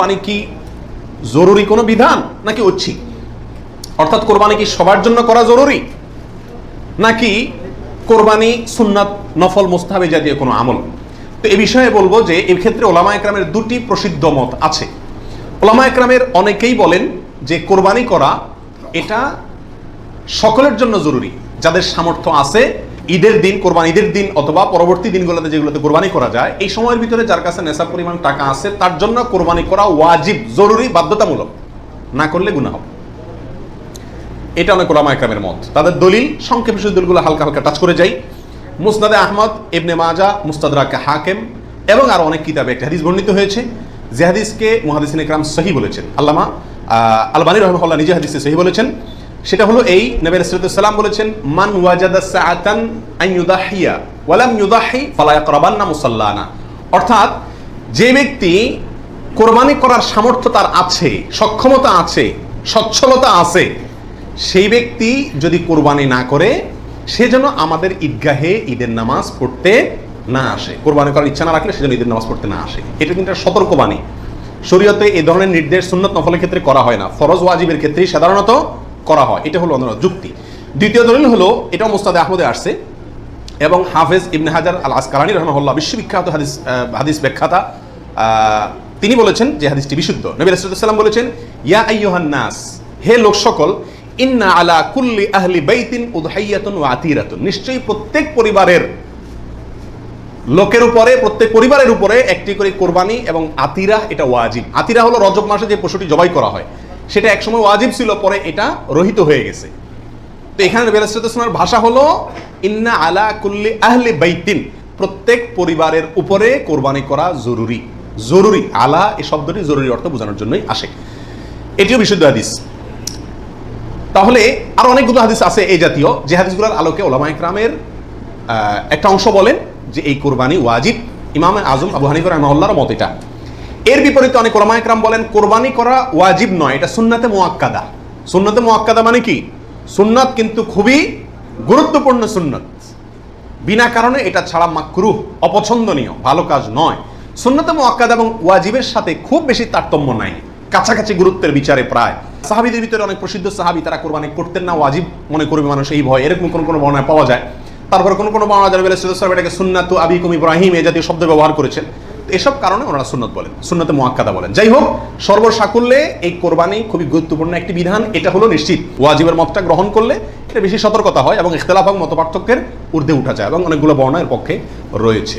কোরবানি কি জরুরি কোনো বিধান নাকি ঐচ্ছিক? অর্থাৎ কোরবানি কি সবার জন্য করা জরুরি? নাকি কোরবানি, সুন্নাত, নফল, মোস্তাহাবি জাতীয় কোনো আমল? তো এ বিষয়ে বলব যে এই ক্ষেত্রে ওলামা একরামের দুটি প্রসিদ্ধ মত আছে। ওলামা একরামের অনেকেই বলেন যে কোরবানি করা এটা সকলের জন্য জরুরি, যাদের সামর্থ্য আছে ঈদের দিন, কোরবানি ঈদের দিন অথবা পরবর্তী দিনগুলোতে যেগুলোতে কোরবানি করা যায়, এই সময়ের ভিতরে যার কাছে নেশা পরিমাণ টাকা আছে, তার জন্য কোরবানি করা ওয়াজিব, জরুরি, বাধ্যতামূলক। না করলে গুণা হবে। এটা অনেক ওলামা একরামের মত। তাদের দলিল, সংক্ষেপে শুধু দলিলগুলো হালকা হালকা টাচ করে যাই। মুসনাদে আহমদ, ইবনে মাজা মুস্তাদরাকে হাকেম এবং আরও অনেক কিতাবে একটা হাদিস বর্ণিত হয়েছে। যে হাদিসকে মুহাদিসিন ইকরাম সহি বলেছেন। আল্লামা আলবানী রহমহল্লা নিজে হাদিসে সহি বলেছেন। সেটা হলো এই নবী রাসূলুল্লাহ বলেছেন, মান ওয়াজাদা সাআতান আন ইউদাহিয়া ওয়ালাম ইউদাহি ফালা ইয়াকরাবান্না মুসাল্লানা। অর্থাৎ যে ব্যক্তি কোরবানি করার সামর্থ্য তার আছে, সক্ষমতা আছে, সচ্ছলতা আছে, সেই ব্যক্তি যদি কোরবানি না করে, সে যেন আমাদের ঈদগাহে ঈদের নামাজ পড়তে না আসে। কোরবানি করার ইচ্ছা না রাখলে সে যেন ঈদের নামাজ পড়তে না আসে। এটা কিন্তু একটা সতর্কবাণী। শরীয়তে এই ধরনের নির্দেশ সুন্নত নফলের ক্ষেত্রে করা হয় না। ফরজ ওয়াজিবের ক্ষেত্রেই সাধারণত করা হয়। এটা হলো অন্য যুক্তি। দ্বিতীয় দলিল হলো, এটাও মোস্তাদে আহমদে আসছে, এবং হাফেজ ইবনে হাজার আল আসকালানি রহমহল্লা বিশ্ববিখ্যাত হাদিস হাদিস ব্যাখ্যাতা তিনি বলেছেন যে হাদিসটি বিশুদ্ধ। নবী রাসূলুল্লাহ বলেছেন, ইয়া আইয়ুহান নাস, হে লোক সকল ইন্না আলা কুল্লি আহলি বাইতিন উদহাইয়াতুন ওয়া আতিরাতুন। নিশ্চয়ই প্রত্যেক পরিবারের লোকের উপরে, প্রত্যেক পরিবারের উপরে একটি করে কোরবানি এবং আতিরা এটা ওয়াজিব। আতিরা হলো রজব মাসে যে পশুটি জবাই করা হয়। সেটা একসময় ওয়াজিব ছিল, পরে এটা রহিত হয়ে গেছে। তো এখানে বেলাস্তার ভাষা হলো, ইন্না আলা কুল্লি আহলি বাইতিন। প্রত্যেক পরিবারের উপরে কোরবানি করা জরুরি। জরুরি, আলা এই শব্দটি জরুরি অর্থ বোঝানোর জন্যই আসে। এটিও বিশুদ্ধ হাদিস। তাহলে আর অনেকগুলো হাদিস আছে এই জাতীয়। যে হাদিসগুলোর আলোকে ওলামা ইকরামের একটা অংশ বলেন যে এই কোরবানি ওয়াজিব। ইমাম আজম আবু হানিফ রহমাউল্লাহর মত এটা। এর বিপরীতে অনেক ওলামা ইকরাম বলেন, কোরবানি করা ওয়াজিব নয়, এটা সুন্নাতে মোয়াক্কাদা। সুন্নাতে মোয়াক্কাদা মানে কি? সুন্নাত কিন্তু খুবই গুরুত্বপূর্ণ সুন্নাত। বিনা কারণে এটা ছাড়া মাকরুহ, অপছন্দনীয়, ভালো কাজ নয়। সুন্নতে মোয়াক্কাদ এবং ওয়াজিবের সাথে খুব বেশি তারতম্য নাই। কাছাকাছি গুরুত্বের বিচারে প্রায়। সাহাবিদের ভিতরে অনেক প্রসিদ্ধ সাহাবি, তারা কোরবানি করতেন না, ওয়াজিব মনে করবে মানুষ এই ভয়। এরকম কোন কোনো বর্ণায় পাওয়া যায়। তারপর কোনো কোনো বর্ণনা যাবে সাহেব এটাকে সুন্নাতু আবিকুম ইব্রাহিম এ জাতীয় শব্দ ব্যবহার করেছেন। এসব কারণে ওনারা সুন্নত বলেন, সুন্নতে মোয়াক্কাদা বলেন। যাই হোক, সর্বসাকুল্যে এই কোরবানি খুবই গুরুত্বপূর্ণ একটি বিধান, এটা হলো নিশ্চিত। ওয়াজিবের মতটা গ্রহণ করলে এটা বেশি সতর্কতা হয় এবং ইখতলাফ মত পার্থক্যের ঊর্ধ্বে উঠা যায় এবং অনেকগুলো বর্ণা এর পক্ষে রয়েছে।